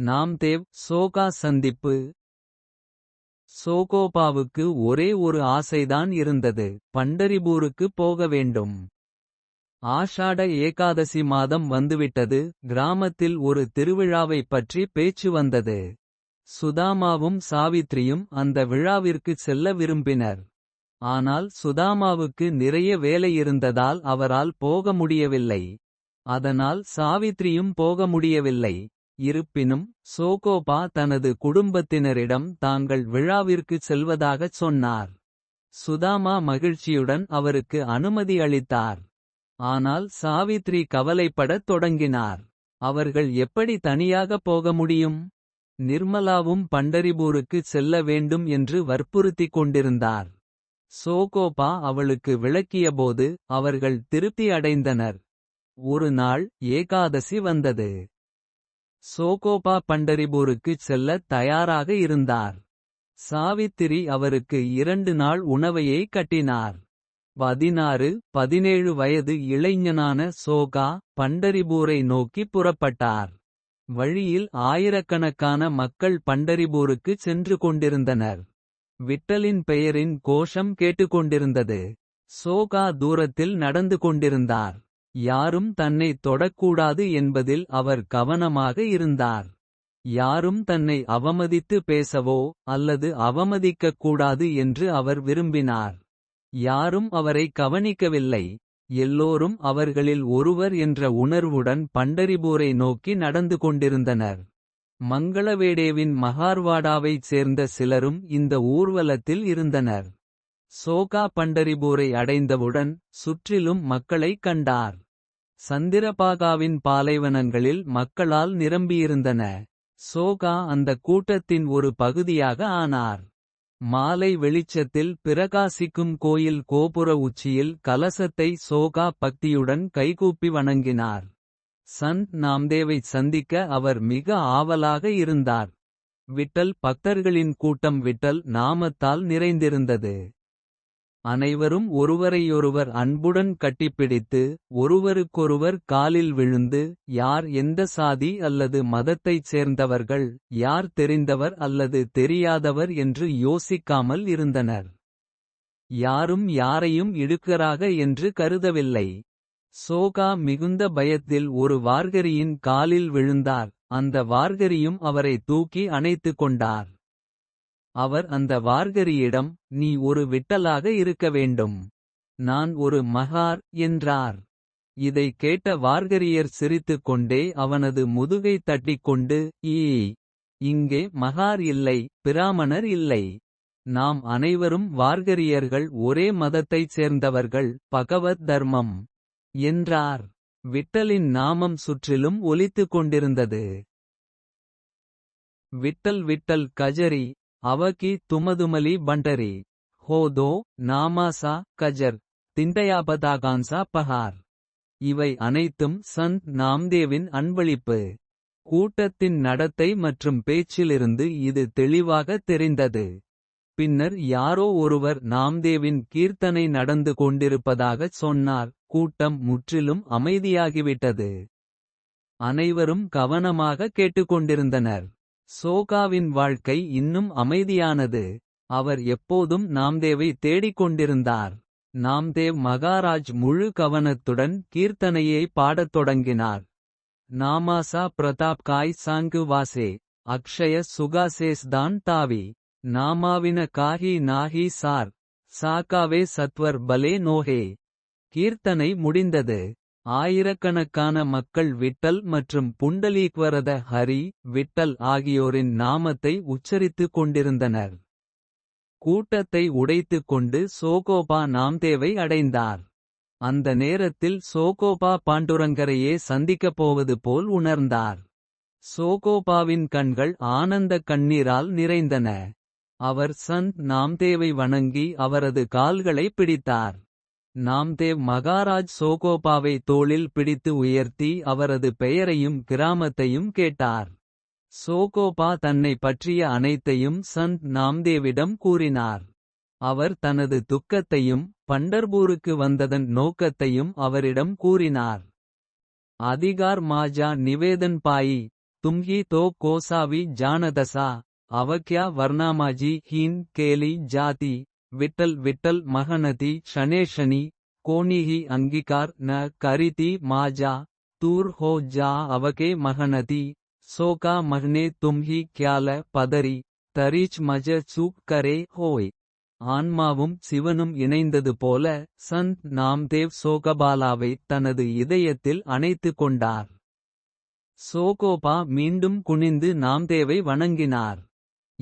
நாம்தேவ் சோகா சந்திப்பு. சோகோபாவுக்கு ஒரே ஒரு ஆசைதான் இருந்தது. பண்டரிபூருக்கு போக வேண்டும். ஆஷாட ஏகாதசி மாதம் வந்துவிட்டது. கிராமத்தில் ஒரு திருவிழாவைப் பற்றி பேச்சு வந்தது. சுதாமாவும் சாவித்ரியும் அந்த விழாவிற்கு செல்ல விரும்பினர். ஆனால் சுதாமாவுக்கு நிறைய வேலை இருந்ததால் அவரால் போக முடியவில்லை. அதனால் சாவித்ரியும் போக முடியவில்லை. இருப்பினும் சோகோபா தனது குடும்பத்தினரிடம் தாங்கள் விழாவிற்குச் செல்வதாகச் சொன்னார். சுதாமா மகிழ்ச்சியுடன் அவருக்கு அனுமதி அளித்தார். ஆனால் சாவித்ரி கவலைப்படத் தொடங்கினார். அவர்கள் எப்படி தனியாகப் போக முடியும்? நிர்மலாவும் பண்டரிபூருக்குச் செல்ல வேண்டும் என்று வற்புறுத்திக் கொண்டிருந்தார். சோகோபா அவளுக்கு விளக்கியபோது அவர்கள் திருப்தி அடைந்தனர். ஒரு நாள் ஏகாதசி வந்தது. சோகோபா பண்டரிபூருக்குச் செல்ல தயாராக இருந்தார். சாவித்திரி அவருக்கு இரண்டு நாள் உணவையே கட்டினார். பதினாறு பதினேழு வயது இளைஞனான சோகா பண்டரிபூரை நோக்கி புறப்பட்டார். வழியில் ஆயிரக்கணக்கான மக்கள் பண்டரிபூருக்கு சென்று கொண்டிருந்தனர். விட்டலின் பெயரின் கோஷம் கேட்டுக்கொண்டிருந்தது சோகா தூரத்தில் நடந்து கொண்டிருந்தார். யாரும் தன்னை தொடக்கூடாது என்பதில் அவர் கவனமாக இருந்தார். யாரும் தன்னை அவமதித்து பேசவோ அல்லது அவமதிக்கக் கூடாது என்று அவர் விரும்பினார். யாரும் அவரை கவனிக்கவில்லை. எல்லோரும் அவர்களில் ஒருவர் என்ற உணர்வுடன் பண்டரிபூரை நோக்கி நடந்து கொண்டிருந்தனர். மங்களவேடேவின் மகார்வாடாவைச் சேர்ந்த சிலரும் இந்த ஊர்வலத்தில் இருந்தனர். சோகா பண்டரிபூரை அடைந்தவுடன் சுற்றிலும் மக்களைக் கண்டார். சந்திரபாகாவின் பாலைவனங்களில் மக்களால் நிரம்பியிருந்தன. சோகா அந்த கூட்டத்தின் ஒரு பகுதியாக ஆனார். மாலை வெளிச்சத்தில் பிரகாசிக்கும் கோயில் கோபுர உச்சியில் கலசத்தை சோகா பக்தியுடன் கைகூப்பி வணங்கினார். சந்த் நாம்தேவை சந்திக்க அவர் மிக ஆவலாக இருந்தார். விட்டல் பக்தர்களின் கூட்டம் விட்டல் நாமத்தால் நிறைந்திருந்தது. அனைவரும் ஒருவரையொருவர் அன்புடன் கட்டிப்பிடித்து ஒருவருக்கொருவர் காலில் விழுந்து யார் எந்த சாதி அல்லது மதத்தைச் சேர்ந்தவர்கள் யார் தெரிந்தவர் அல்லது தெரியாதவர் என்று யோசிக்காமல் இருந்தனர். யாரும் யாரையும் இடுக்கராக என்று கருதவில்லை. சோகா மிகுந்த பயத்தில் ஒரு வார்கரியின் காலில் விழுந்தார். அந்த வார்கரியும் அவரை தூக்கி அணைத்துக் கொண்டார். அவர் அந்த வார்கரியிடம் நீ ஒரு விட்டலாக இருக்க வேண்டும். நான் ஒரு மகார் என்றார். இதை கேட்ட வார்கரியர் சிரித்துக் கொண்டே அவனது முதுகை தட்டிக்கொண்டு ஈ இங்கே மகார் இல்லை பிராமணர் இல்லை. நாம் அனைவரும் வார்கரியர்கள் ஒரே மதத்தைச் சேர்ந்தவர்கள் பகவத் தர்மம் என்றார். விட்டலின் நாமம் சுற்றிலும் ஒலித்துக் கொண்டிருந்தது. விட்டல் விட்டல் கஜரி அவகி துமதுமலி பண்டரி. ஹோதோ நாமாசா கஜர். திண்டயாபதாகான்சா பஹார். இவை அனைத்தும் சந்த் நாம்தேவின் அன்பளிப்பு. கூட்டத்தின் நடத்தை மற்றும் பேச்சிலிருந்து இது தெளிவாக தெரிந்தது. பின்னர் யாரோ ஒருவர் நாம்தேவின் கீர்த்தனை நடந்து கொண்டிருப்பதாகச் சொன்னார். கூட்டம் முற்றிலும் அமைதியாகிவிட்டது. அனைவரும் கவனமாக கேட்டுக்கொண்டிருந்தனர். சோகாவின் வாழ்க்கை இன்னும் அமைதியானது. அவர் எப்போதும் நாம்தேவை தேடிக் கொண்டிருந்தார். நாம்தேவ் மகாராஜ் முழு கவனத்துடன் கீர்த்தனையை பாடத் தொடங்கினார். நாமாசா பிரதாப் காய் சாங்கு வாசே அக்ஷய சுகாசேஸ்தான் தாவி. நாமாவின காஹி நாஹி சார் சாக்காவே சத்வர் பலே நோஹே. கீர்த்தனை முடிந்தது. ஆயிரக்கணக்கான மக்கள் விட்டல் மற்றும் புண்டலீக்வரத ஹரி விட்டல் ஆகியோரின் நாமத்தை உச்சரித்துக் கொண்டிருந்தனர். கூட்டத்தை உடைத்துக் கொண்டு சோகோபா நாம்தேவை அடைந்தார். அந்த நேரத்தில் சோகோபா பாண்டுரங்கரையே சந்திக்கப் போவது போல் உணர்ந்தார். சோகோபாவின் கண்கள் ஆனந்த கண்ணீரால் நிறைந்தன. அவர் சந்த் நாம்தேவை வணங்கி அவரது கால்களை பிடித்தார். நாம்தேவ் மகாராஜ் சோகோபாவை தோளில் பிடித்து உயர்த்தி அவரது பெயரையும் கிராமத்தையும் கேட்டார். சோகோபா தன்னை பற்றிய அனைத்தையும் சந்த் நாம்தேவிடம் கூறினார். அவர் தனது துக்கத்தையும் பண்டர்பூருக்கு வந்ததன் நோக்கத்தையும் அவரிடம் கூறினார். அதிகார் மாஜா நிவேதன் பாயி தும்ஹி தோ கோசாவி ஜானதசா அவக்யா வர்ணாமாஜி ஹீன் கேலி ஜாதி விட்டல் விட்டல் மகனதி ஷனேஷனி கோணிஹி அங்கிகார் ந கரிதி மாஜா தூர் ஹோ ஜா அவகே மகனதி சோகா மஹ்னே தும்ஹி கியால பதரி தரீச் மஜ சூப் கரே ஹோய். ஆன்மாவும் சிவனும் இணைந்தது போல சந்த் நாம்தேவ் சோகபாலாவை தனது இதயத்தில் அணைத்து கொண்டார். சோகோபா மீண்டும் குனிந்து நாம்தேவை வணங்கினார்.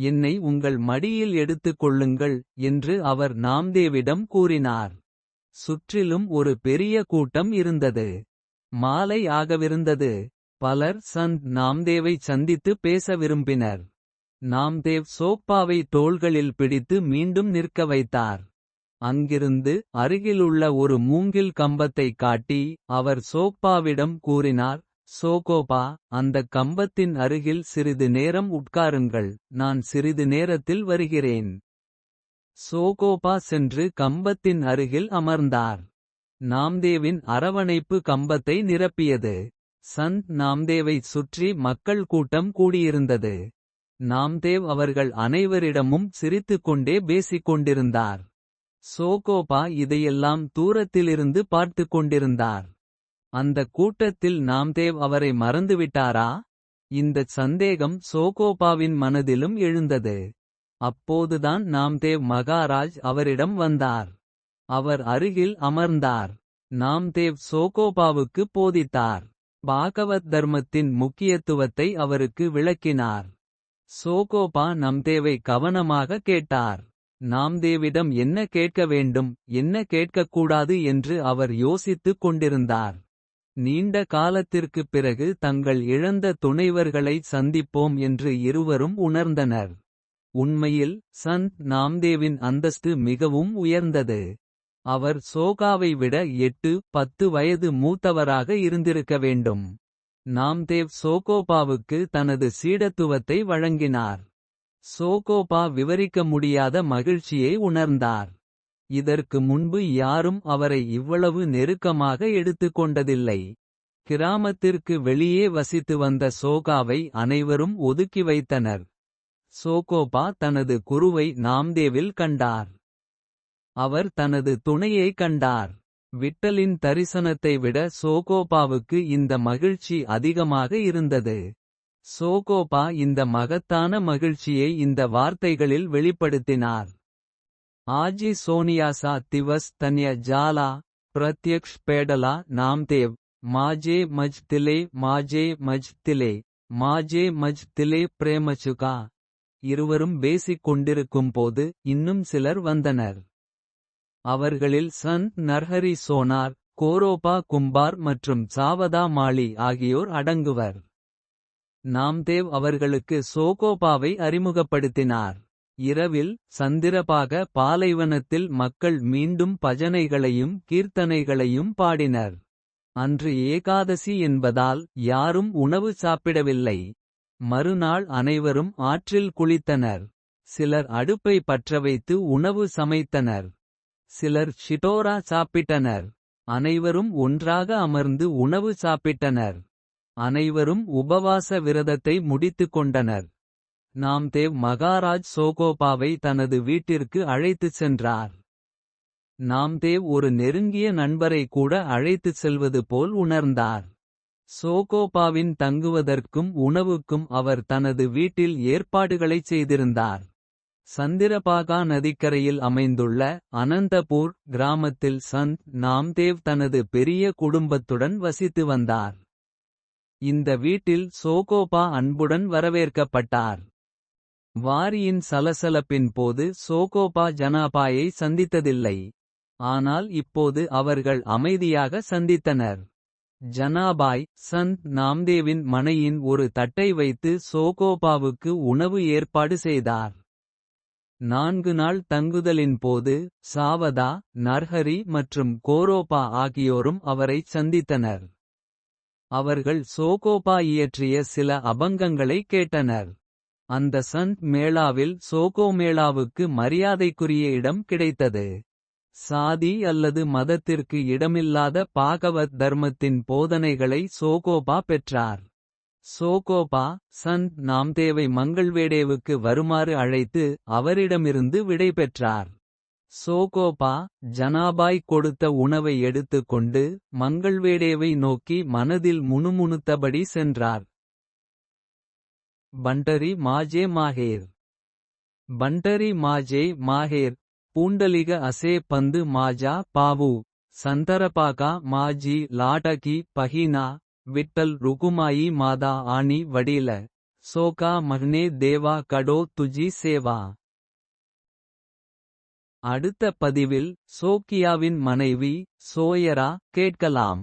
என்னை உங்கள் மடியில் எடுத்துக் கொள்ளுங்கள் என்று அவர் நாம்தேவிடம் கூறினார். சுற்றிலும் ஒரு பெரிய கூட்டம் இருந்தது. மாலை ஆகவிருந்தது. பலர் சந்த் நாம்தேவை சந்தித்து பேச விரும்பினர். நாம்தேவ் சோப்பாவை தோள்களில் பிடித்து மீண்டும் நிற்க வைத்தார். அங்கிருந்து அருகிலுள்ள ஒரு மூங்கில் கம்பத்தை காட்டி அவர் சோப்பாவிடம் கூறினார் சோகோபா அந்த கம்பத்தின் அருகில் சிறிது நேரம் உட்காருங்கள் நான் சிறிது நேரத்தில் வருகிறேன். சோகோபா சென்று கம்பத்தின் அருகில் அமர்ந்தார். நாம்தேவின் அரவணைப்பு கம்பத்தை நிரப்பியது. சந்த் நாம்தேவை சுற்றி மக்கள் கூட்டம் கூடியிருந்தது. நாம்தேவ் அவர்கள் அனைவரிடமும் சிரித்துக் கொண்டே பேசிக் கொண்டிருந்தார் சோகோபா இதையெல்லாம் தூரத்திலிருந்து பார்த்துக் கொண்டிருந்தார் அந்த கூட்டத்தில் நாம்தேவ் அவரை மறந்துவிட்டாரா? இந்தச் சந்தேகம் சோகோபாவின் மனதிலும் எழுந்தது. அப்போதுதான் நாம்தேவ் மகாராஜ் அவரிடம் வந்தார். அவர் அருகில் அமர்ந்தார். நாம்தேவ் சோகோபாவுக்கு போதித்தார். பாகவத் தர்மத்தின் முக்கியத்துவத்தை அவருக்கு விளக்கினார். சோகோபா நம்தேவை கவனமாக கேட்டார். நாம்தேவிடம் என்ன கேட்க வேண்டும் என்ன கேட்கக்கூடாது என்று அவர் யோசித்துக் கொண்டிருந்தார். நீண்ட காலத்திற்குப் பிறகு தங்கள் இழந்த துணைவர்களை சந்திப்போம் என்று இருவரும் உணர்ந்தனர். உண்மையில் சந்த் நாம்தேவின் அந்தஸ்து மிகவும் உயர்ந்தது. அவர் சோகாவை விட எட்டு பத்து வயது மூத்தவராக இருந்திருக்க வேண்டும். நாம்தேவ் சோகோபாவுக்கு தனது சீடத்துவத்தை வழங்கினார். சோகோபா விவரிக்க முடியாத மகிழ்ச்சியை உணர்ந்தார். இதற்கு முன்பு யாரும் அவரை இவ்வளவு நெருக்கமாக எடுத்துக்கொண்டதில்லை. கிராமத்திற்கு வெளியே வசித்து வந்த சோகாவை அனைவரும் ஒதுக்கி வைத்தனர். சோகோபா தனது குருவை நாம்தேவில் கண்டார். அவர் தனது துணையை கண்டார். விட்டலின் தரிசனத்தை விட சோகோபாவுக்கு இந்த மகிழ்ச்சி அதிகமாக இருந்தது. சோகோபா இந்த மகத்தான மகிழ்ச்சியை இந்த வார்த்தைகளில் வெளிப்படுத்தினார். ஆஜி சோனியாசா திவஸ் தன்ய ஜாலா பிரத்யக்ஷ் பேடலா நாம்தேவ் மாஜே மஜ் திலே மாஜே மஜ் திலே. மாஜே மஜ் திலே பிரேமச்சுகா. இருவரும் பேசிக் கொண்டிருக்கும் போது இன்னும் சிலர் வந்தனர். அவர்களில் சந்த் நர்ஹரி சோனார் கோரோபா கும்பார் மற்றும் சாவதா மாலி ஆகியோர் அடங்குவர். நாம்தேவ் அவர்களுக்கு சோகோபாவை அறிமுகப்படுத்தினார். இரவில் சந்திரபாக பாலைவனத்தில் மக்கள் மீண்டும் பஜனைகளையும் கீர்த்தனைகளையும் பாடினர். அன்று ஏகாதசி என்பதால் யாரும் உணவு சாப்பிடவில்லை. மறுநாள் அனைவரும் ஆற்றில் குளித்தனர். சிலர் அடுப்பை பற்றவைத்து உணவு சமைத்தனர். சிலர் ஷிட்டோரா சாப்பிட்டனர். அனைவரும் ஒன்றாக அமர்ந்து உணவு சாப்பிட்டனர். அனைவரும் உபவாச விரதத்தை முடித்துக் கொண்டனர். நாம்தேவ் மகாராஜ் சோகோபாவை தனது வீட்டிற்கு அழைத்துச் சென்றார். நாம்தேவ் ஒரு நெருங்கிய நண்பரை கூட அழைத்துச் செல்வது போல் உணர்ந்தார். சோகோபாவின் தங்குவதற்கும் உணவுக்கும் அவர் தனது வீட்டில் ஏற்பாடுகளைச் செய்திருந்தார். சந்திரபாகா நதிக்கரையில் அமைந்துள்ள அனந்தபூர் கிராமத்தில் சந்த் நாம்தேவ் தனது பெரிய குடும்பத்துடன் வசித்து வந்தார். இந்த வீட்டில் சோகோபா அன்புடன் வரவேற்கப்பட்டார். வாரியின் சலசலப்பின் போது சோகோபா ஜனாபாயை சந்தித்ததில்லை. ஆனால் இப்போது அவர்கள் அமைதியாக சந்தித்தனர். ஜனாபாய் சந்த் நாம்தேவின் மனையின் ஒரு தட்டை வைத்து சோகோபாவுக்கு உணவு ஏற்பாடு செய்தார். நான்கு நாள் தங்குதலின் போது சாவதா நர்ஹரி மற்றும் கோரோபா ஆகியோரும் அவரைச் சந்தித்தனர். அவர்கள் சோகோபா இயற்றிய சில அபங்கங்களை கேட்டனர். அந்த சந்த் மேளாவில் சோகோ மேளாவுக்கு மரியாதைக்குரிய இடம் கிடைத்தது சாதி அல்லது மதத்திற்கு இடமில்லாத பாகவத் தர்மத்தின் போதனைகளை சோகோபா பெற்றார் சோகோபா சந்த் நாம்தேவை மங்கள்வேடேவுக்கு வருமாறு அழைத்து அவரிடமிருந்து விடைபெற்றார். சோகோபா ஜனாபாய் கொடுத்த உணவை எடுத்துக் கொண்டு மங்கள்வேடேவை நோக்கி மனதில் முணுமுணுத்தபடி சென்றார். பண்டரி மாஜே மாஹேர். பண்டரி மாஜே மாஹேர். பூண்டலிக அசே பந்து மாஜா பாவு. சந்தரபாகா மாஜி லாடகி பஹீனா. விட்டல் ருகுமாயி மாதா ஆணி வடில. சோகா மஹ்னே தேவா கடோ துஜி சேவா. அடுத்த பதிவில் சோக்கியாவின் மனைவி சோயரா கேட்கலாம்.